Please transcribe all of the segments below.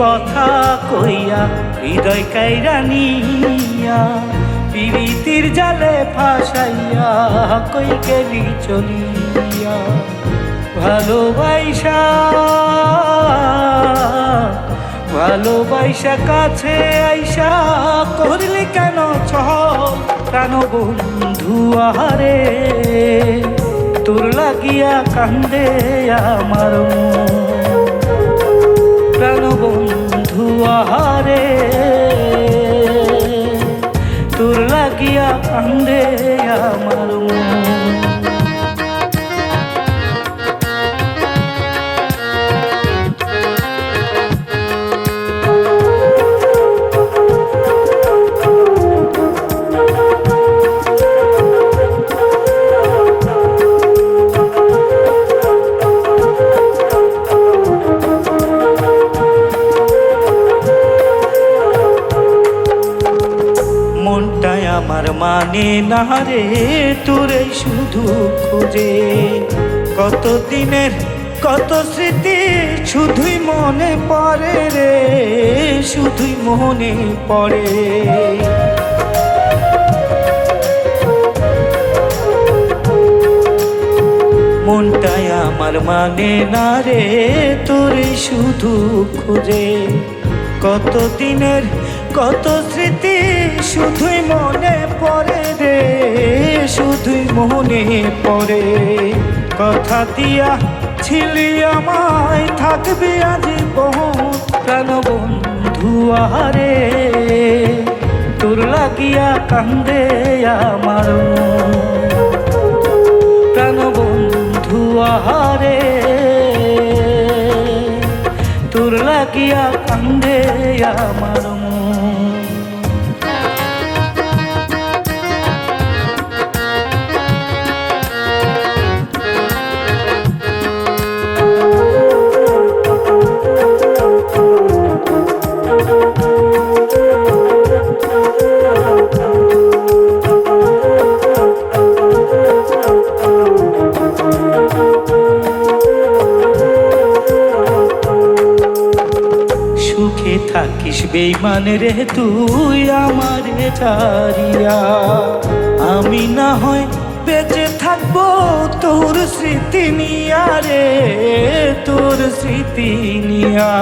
কথা কইয়া, হৃদয় কাইরা নিয়া, পিরিতির জালে ফাঁসাইয়া কই গেলি চলিয়া ভালোবাইসা ভালোবাইসা কাছে আইসা, করলি কেন চল কেন বন্ধু আহারে? তোর লাগিয়া কান্দে আমার মন। আহারে আমার মানে না রে তোরে শুধু খোঁজে। কত দিনের, কত স্মৃতি শুধুই মনে পড়ে রে, শুধুই মনে পড়ে। মনটায় আমার মানে না রে তোরে শুধু খোঁজে। কত দিনের কত স্মৃতি শুধুই মনে পড়ে রে, শুধুই মনে পড়ে। কথা দিয়া ছিলি আমায়, থাকবি আজীবন প্রাণ বন্ধু আরে তোর লাগিয়া কান্দে আমার লাগিয়া কান্দে আমার বেইমান রে তুই আমার ছাড়িয়া আমি না হয় বেঁচে থাকব তোর স্মৃতি নিয়া রে, তোর স্মৃতি নিয়া।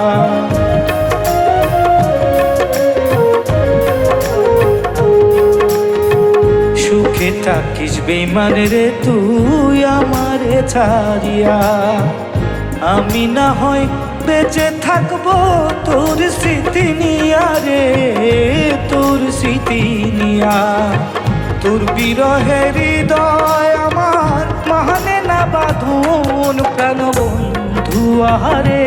সুখে থাকিস বেইমান রে তুই আমারে ছাড়িয়া আমি না হয় বেঁচে থাকব তোর স্মৃতি নিয়া রে, তোর স্মৃতি নিয়া তোর বিরহের হৃদয় আমার মানে না বাঁধন প্রাণ বন্ধু আহারে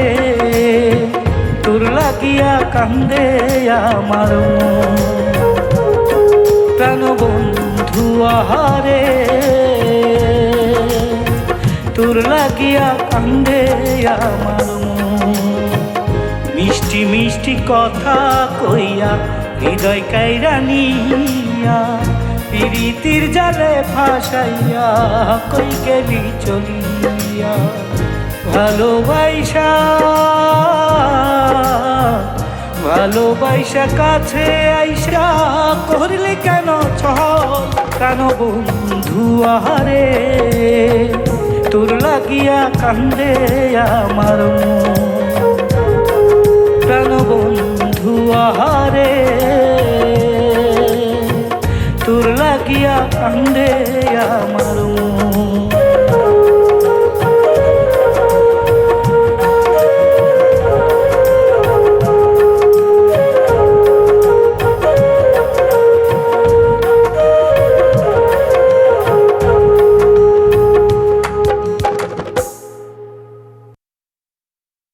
তোর লাগিয়া কান্দে আমার। প্রাণ বন্ধু আহারে তোর লাগিয়া কান্দে আমার। মিষ্টি মিষ্টি কথা কইয়া, হৃদয় কাইরা নিয়া, প্রীতির জালে ফাঁসাইয়া কই গেলি চলিয়া? ভালোবাইসা ভালোবাইসা কাছে আইসা, করলে কেন চল কেন বন্ধু আহারে? তোর লাগিয়া কান্দে আমার মন। কান্দে আমার।